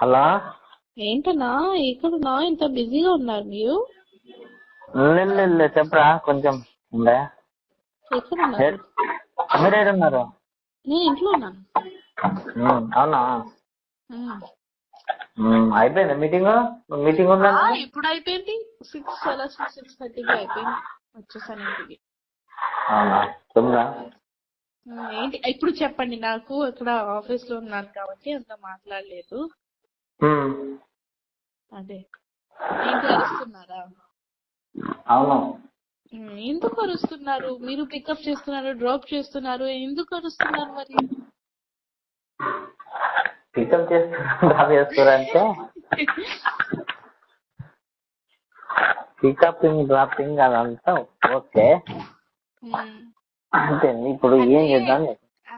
Hello? ఏంటన్నా ఎక్కడున్నా? ఇంత బిజీగా ఉన్నారు మీరు? లేదు చెప్పరా కొంచెం ఉండే. మీరు ఏడున్నారు? నేను ఇంట్లో ఉన్నాను అవునా? అయిపోయిందా మీటింగ్? మీటింగ్ ఉందా? ఆ, ఎప్పుడు అయిపోయింది. సిక్స్ అలా సిక్స్ సిక్స్ థర్టీకి అయిపోయింది. వచ్చేసాను ఇంటికి ఏంటి ఇప్పుడు చెప్పండి. నాకు ఇక్కడ ఆఫీస్లో ఉన్నాను కాబట్టి అంత మాట్లాడలేదు. అదే. అవును. ఉమ్, ఎందుకు అరుస్తున్నారు? మీరు పికప్ చేస్తున్నారు డ్రాప్ చేస్తున్నారు ఎందుకు అరుస్తున్నారు మరి? పికప్ చేస్తున్నా చేస్తారంటే పికపింగ్ డ్రాపింగ్ అదంతా ఓకే. అంతే ఇప్పుడు ఏం చేద్దాం?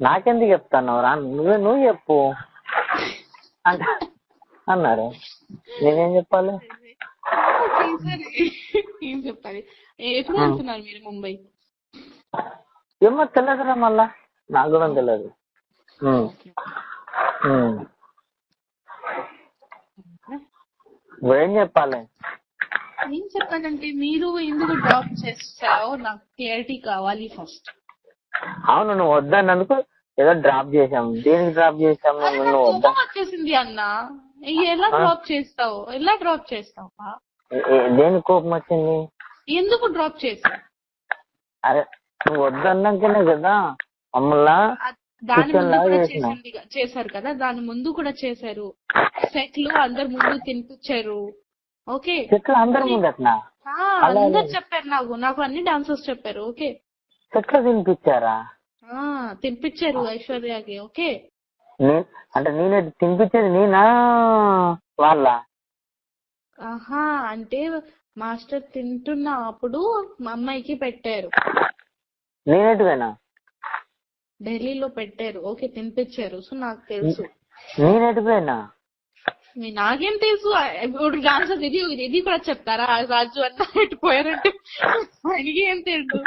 నాకెందుకు చెప్తాను రా? నువ్వే నువ్వు చెప్పు. అన్న- అన్నారు నేనేం చెప్పాలి? ఏం చెప్పాలి? ఏ- ఎప్పుడు వెళ్తున్నారు మీరు ముంబై? ఏమో తెలియదురా మళ్ళా. నాకు కూడా తెలియదు. నువ్వేం చెప్పాలి? ఏం చెప్పాలంటే మీరు ఎందుకు డ్రాప్ చేస్తారో నాకు క్లారిటీ కావాలి ఫస్ట్. అవును నువ్వు వద్దన్నందుకు ఏదో డ్రాప్ చేసాం దేనికి డ్రాప్ నువ్వు వద్దా కోపం వచ్చేసింది అన్న. ఎలా డ్రాప్ చేస్తావు? ఎలా డ్రాప్ చేస్తావు? దేనికి కోపం వచ్చింది? ఎందుకు డ్రాప్ చేసావు అరే నువ్వు వద్దన్నాకనే కదా మమ్మల్ని దాని ముందు కూడా. చేసింది చేశారు కదా? దాని ముందు కూడా చేశారు. సెట్లో అందరు ముందు తినిపించారు. ఓకే? చెట్లు అందరి ముందు అందరు చెప్పారు నాకు. నాకు అన్ని డాన్సర్స్ చెప్పారు. ఓకే? చెట్లు తినిపించారా? ఆ తినిపించారు ఐశ్వర్యకి ఓకే. అంటే నేనే తినిపించేది నేనా? వాళ్ళ? ఆహా అంటే మాస్టర్ తింటున్న అప్పుడు మా అమ్మాయికి పెట్టారు. నేనేటివేనా ఢిల్లీలో పెట్టారు ఓకే తినిపించారు సో నాకు తెలుసు. నేనేటిపోయినా మీ- నాకేం తెలుసు? ఇప్పుడు డాన్సర్ ఇది ఇది కూడా చెప్తారా? రాజు అన్న పెట్టిపోయారంటే ఆయనకి ఏం తెలుసు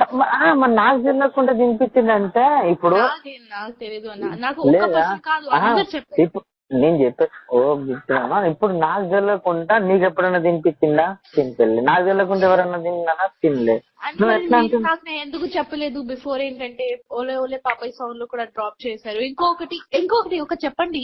నాకు తెలియకుండా తినిపించిందంటే ఇప్పుడు నాకేం తెలియదు అన్న. నాకు కాదు అందరు చెప్పారు. నేను చెప్పే ఓ చెప్తున్నామా ఇప్పుడు నాకు తెలియకుండా నీకు ఎప్పుడైనా తినిపించిందా తినిపెళ్ళి నాకు తెలియకుండా ఎవరన్నా తిన్నానా తినలే నాకు నేను ఎందుకు చెప్పలేదు? బిఫోర్ ఏంటంటే ఓలే ఓలే పాపయ్య సాంగ్లో కూడా డ్రాప్ చేశారు. ఇంకొకటి ఇంకొకటి ఒక చెప్పండి.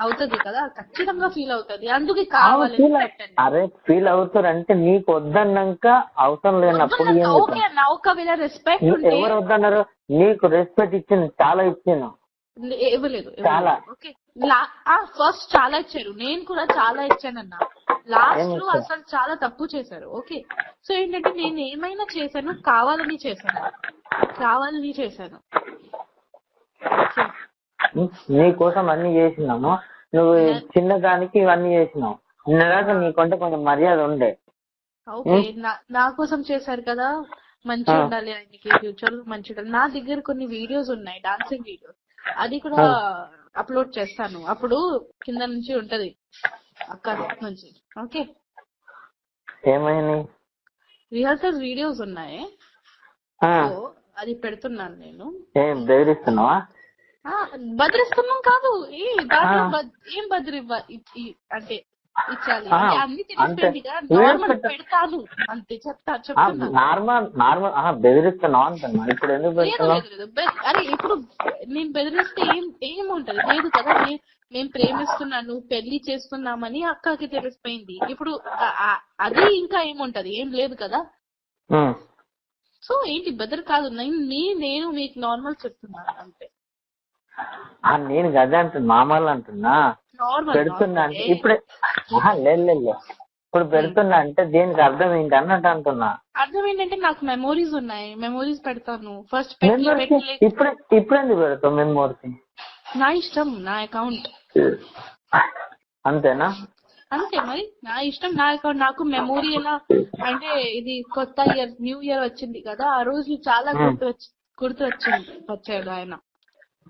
అవుతది కదా? ఖచ్చితంగా ఫీల్ అవుతది. అందుకే పెట్టండి అరే ఫీల్ అవుతారంటే నీకు వద్దన్నాక అవసరం లేనప్పుడు ఓకే అన్న ఒకవేళ రెస్పెక్ట్ ఎవరు వద్దన్నారు? నీకు రెస్పెక్ట్ ఇచ్చింది చాలా ఇచ్చాను ఇవ్వలేదు చాలా. ఓకే. ఫస్ట్ చాలా ఇచ్చారు. నేను కూడా చాలా ఇచ్చానన్న. లాస్ట్లో? అసలు చాలా తప్పు చేశారు. ఓకే. సో ఏంటంటే నేను ఏమైనా చేశాను కావాలని చేశాను. కావాలని చేశాను. ఓకే నీ కోసం అన్ని చేసినాము. నువ్వు చిన్న దానికి ఇవన్నీ చేసినావు. నిన్నదాకా నీకంటే కొంచెం మర్యాద ఉండే. ఓకే నా- నా కోసం చేశారు కదా. మంచి ఉండాలి ఆయనకి ఫ్యూచర్. మంచి ఉండాలి. నా దగ్గర కొన్ని వీడియోస్ ఉన్నాయి డాన్సింగ్ వీడియోస్. అది కూడా అప్లోడ్ చేస్తాను. అప్పుడు కింద నుంచి ఉంటది. అక్కడ నుంచి. ఓకే. ఏమైంది? రిహర్సల్స్ వీడియోస్ ఉన్నాయి. అది పెడుతున్నాను నేను. బెదిరిస్తున్నావా? బెదిరిస్తున్నాం కాదు. ఏ దాంట్లో ఏం బదిరి అంటే. నార్మల్ నార్మల్ బెదిరిస్తున్నావు అంటున్నా ఇప్పుడు ఎందుకు అరే ఇప్పుడు నేను బెదిరిస్తే ఏం ఏముంటది? లేదు కదా నేను ప్రేమిస్తున్నాను పెళ్ళి చేస్తున్నామని అక్కకి తెలిసిపోయింది. ఇప్పుడు అది ఇంకా ఏముంటది? ఏం లేదు కదా. సో ఏంటి బెదర్ కాదు. నేను నేను మీకు నార్మల్ చెప్తున్నాను అంతే. నేను గదే అంటున్నా మామూలు అంటున్నా. పెడుతున్నా అంటే ఇప్పుడే లేదు లేదు. ఇప్పుడు పెడుతున్నా అంటే దీనికి అర్థం ఏంటి అన్నట్టు అంటున్నా. అర్థం ఏంటంటే నాకు మెమోరీస్ ఉన్నాయి. మెమోరీస్ పెడతాను. ఫస్ట్ ఇప్పుడు ఇప్పుడు ఎందుకు పెడతావు మెమోరీస్ నా ఇష్టం నా అకౌంట్ అంతేనా? అంతే మరి. నా ఇష్టం నా అకౌంట్ నాకు మెమొరీ ఎలా అంటే ఇది కొత్త ఇయర్ న్యూ ఇయర్ వచ్చింది కదా ఆ రోజు చాలా గుర్తు వచ్చి గుర్తు వచ్చింది వచ్చాడు ఆయన.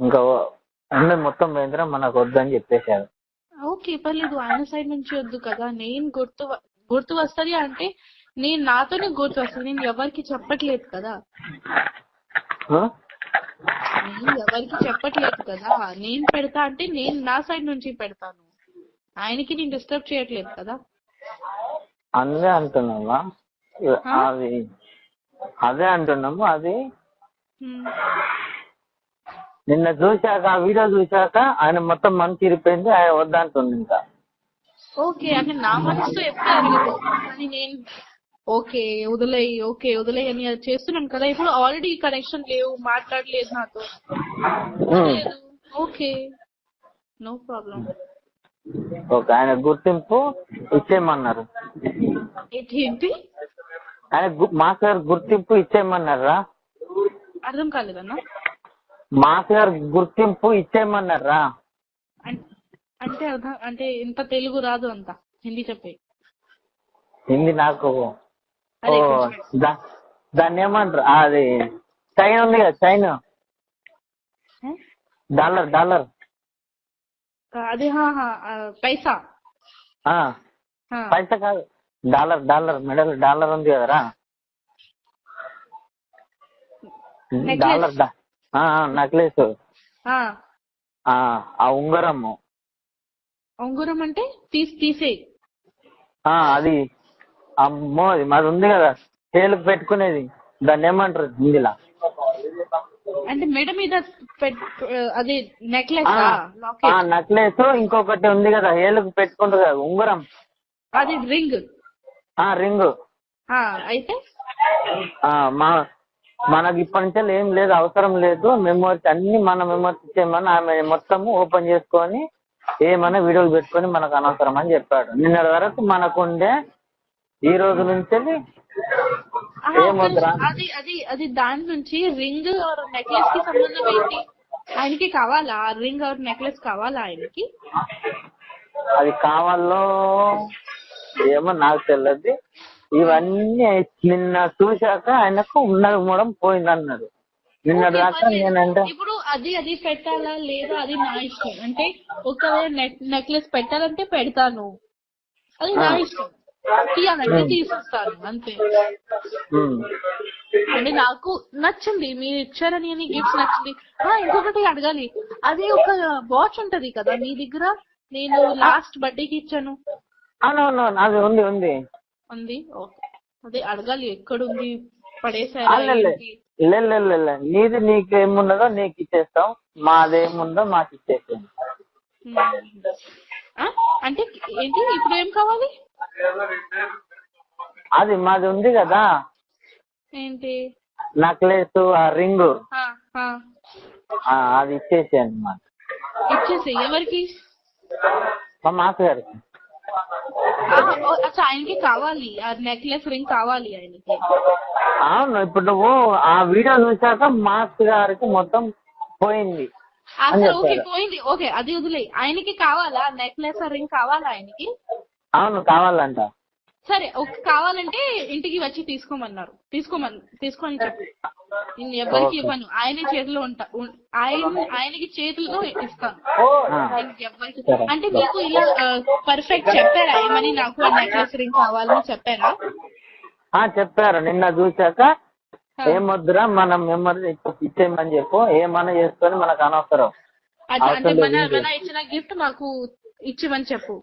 ఇంకా ఉన్నది మొత్తం పోయిందిరా మనకు వద్దని చెప్పేశారు. ఓకే పర్లేదు. ఆయన సైడ్ నుంచి వద్దు కదా. నేను గుర్తు గుర్తు వస్తది అంటే నేను నాతోనే గుర్తు వస్తుంది. నేను ఎవరికి చెప్పట్లేదు కదా? నేను ఎవరికి చెప్పట్లేదు కదా. నేను పెడతా అంటే నేను నా సైడ్ నుంచి పెడతాను. ఆయనకి నేను డిస్టర్బ్ చేయట్లేదు కదా. అదే అంటున్నావా? అది అదే అంటున్నాము. అది. నిన్న చూశాక ఆ వీడియో చూశాక ఆయన మొత్తం మనసు ఇరిపోయింది ఆయన వద్దంటుంది ఇంకా. ఓకే అంటే నా మనసుతో ఎప్పుడు కానీ నేను ఓకే వదిలేయి ఓకే వదిలేయి అని అది చేస్తున్నాను కదా. ఇప్పుడు ఆల్రెడీ కనెక్షన్ లేవు మాట్లాడలేదు నాతో. లేదు. ఓకే. నో ప్రాబ్లం ఓకే ఆయన గుర్తింపు ఇచ్చేయమన్నారు. ఏంటి ఆయన మాస్ గారు గుర్తింపు ఇచ్చేయమన్నారా? అర్థం కాలేదన్నా? మాస్ గారు గుర్తింపు ఇచ్చేయమన్నారా? అంటే అర్థం అంటే ఇంత తెలుగు రాదు అంత హిందీ చెప్పే హిందీ నాకు దాన్ని ఏమంటారు? అది చైన్ ఉంది కదా చైన్? Dollar dollar. అదే పైసా. పైసా కాదు. డాలర్ డాలర్ మెడల్ డాలర్ ఉంది కదరా. Dollar necklace. ఆ, ఉంగరము. ఉంగరం అంటే తీసి తీసేయి. ఆ అది. అమ్మో అది మాది ఉంది కదా. చేలుకు పెట్టుకునేది. దాన్ని ఏమంటారు హిందీలా అంటే మెడ మీద అది నెక్లెస్? నెక్లెస్ ఇంకొకటి ఉంది కదా. ఏలుకు పెట్టుకుంటారు కదా ఉంగరం. అది రింగ్. ఆ రింగ్. అయితే? ఆ మా మనకి ఇప్పటి నుంచి ఏం లేదు అవసరం లేదు. మెమోరీస్ అన్ని మన మెమోరీస్ ఇచ్చేయమని ఆమె మొత్తం ఓపెన్ చేసుకొని ఏమైనా వీడియోలు పెట్టుకొని మనకు అనవసరం అని చెప్పాడు. నిన్నటి వరకు మనకుండే ఈ రోజు నుంచి. అది అది అది దాని నుంచి రింగ్ నెక్లెస్కి సంబంధం ఏంటి? ఆయనకి కావాలా? రింగ్ ఆర్ నెక్లెస్ కావాలా ఆయనకి? అది కావాలో ఏమో నాకు తెలియదు ఇవన్నీ నిన్న చూశాక ఆయనకు ఉన్నది మూడం పోయింది అన్నాడు నిన్నటి దాకా నేనంటే ఇప్పుడు అది అది పెట్టాలా లేదా అది నా ఇష్టం? అంటే ఒకవేళ నెక్లెస్ పెట్టాలంటే పెడతాను. అది నా. ఇష్టం. తీయాలంటే తీసేస్తాను అంతే. అంటే నాకు నచ్చింది మీరు ఇచ్చారని అని గిఫ్ట్స్ నచ్చింది. ఇంకొకటి అడగాలి. అది ఒక వాచ్ ఉంటది కదా మీ దగ్గర? నేను లాస్ట్ బర్త్డేకి ఇచ్చాను. అవునవును అది ఉంది ఉంది. ఉంది. ఓకే. అదే అడగాలి ఎక్కడుంది పడేసారా అల్లెల్లే. ఏంటి? లే నీది నీకు ఏమున్నదో నీకు ఇచ్చేస్తాం. మాదేముందో మాకు ఇచ్చేస్తాం? అంటే ఏంటి? ఇప్పుడు ఏం కావాలి? అది మాది ఉంది కదా. ఏంటి? నెక్లెస్ ఆ రింగ్. అది ఇచ్చేసేయండి మాకు. ఇచ్చేసి ఎవరికి? మా మాస్గారికి ఆహా, ఓ, అచ్చా ఆయనకి కావాలి. ఆ నెక్లెస్ రింగ్ కావాలి ఆయనకి. అవును ఇప్పుడు నువ్వు ఆ వీడియో చూశాక మాస్ గారికి మొత్తం పోయింది. అసలు ఓకే పోయింది. ఓకే అది వదిలే ఆయనకి కావాలా? నెక్లెస్ రింగ్ కావాలా ఆయనకి? అవును కావాలంట. సరే ఒక కావాలంటే ఇంటికి వచ్చి తీసుకోమన్నారు. తీసుకోమని తీసుకొని చెప్పు. నేను ఎవరికి. ఇవ్వను. ఆయనే చేతిలో ఉంటా. ఆయన ఆయనకి చేతులతో ఇస్తాను. ఆ, ఆయనకి ఎవ్వరికి సరే. అంటే మీకు ఇలా పర్ఫెక్ట్ చెప్పారా? ఏమని నాకు నెక్లెస్ రింగ్ కావాలని చెప్పారా? ఆ, చెప్పారు. నిన్న చూశాక ఆ. ఏమొద్దురా మనం మెమరీ ఇచ్చేయమని చెప్పు. ఏమన్నా చేసుకొని మనకు అనవసరం. అంటే మన ఇచ్చిన గిఫ్ట్ మాకు ఇచ్చిమని చెప్పు.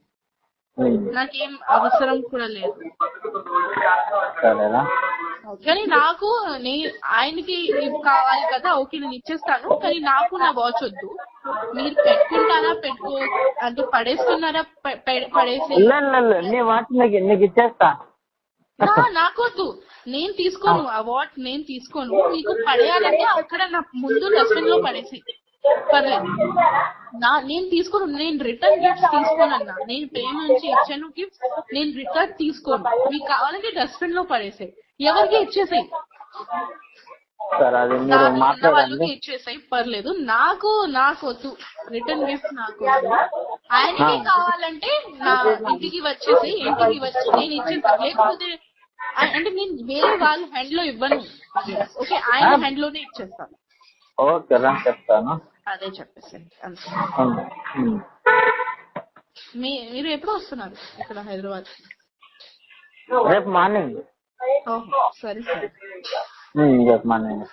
నాకేం అవసరం కూడా లేదు. కానీ నాకు నే ఆయనకి కావాలి కదా ఓకే నేను ఇచ్చేస్తాను. కానీ నాకు నా వాచ్ వద్దు. మీరు పెట్టుకుంటారా పెట్టుకో అంటే పడేస్తున్నారా పడేసి నీ నీకు ఇచ్చేస్తా. నాకొద్దు. నేను తీసుకోను ఆ వాచ్ నేను తీసుకోను. మీకు పడేయాలంటే అక్కడ నా ముందు డస్ట్బిన్లో పడేసి పర్లేదు నా నేను తీసుకోను నేను రిటర్న్ గిఫ్ట్స్ తీసుకోను అన్న నేను ప్రేమ నుంచి ఇచ్చాను గిఫ్ట్స్ నేను రిటర్న్ తీసుకోను. మీకు కావాలంటే డస్ట్బిన్లో పడేసాయి ఎవరికి ఇచ్చేసాయి? వాళ్ళకి ఇచ్చేసాయి పర్లేదు. నాకు నాకు వద్దు. రిటర్న్ గిఫ్ట్ నాకు ఆయనకి. కావాలంటే నా ఇంటికి వచ్చేసి ఇంటికి వచ్చి నేను ఇచ్చేస్తాను లేకపోతే అంటే నేను వేరే వాళ్ళ హ్యాండ్లో ఇవ్వను. ఓకే ఆయన హ్యాండ్లోనే ఇచ్చేస్తాను. ఓకే చెప్తాను. అదే ఉమ్. మీ మీరు ఎప్పుడు వస్తున్నారు ఇక్కడ హైదరాబాద్? రేపు మార్నింగ్. సరే సరే. రేపు మార్నింగ్.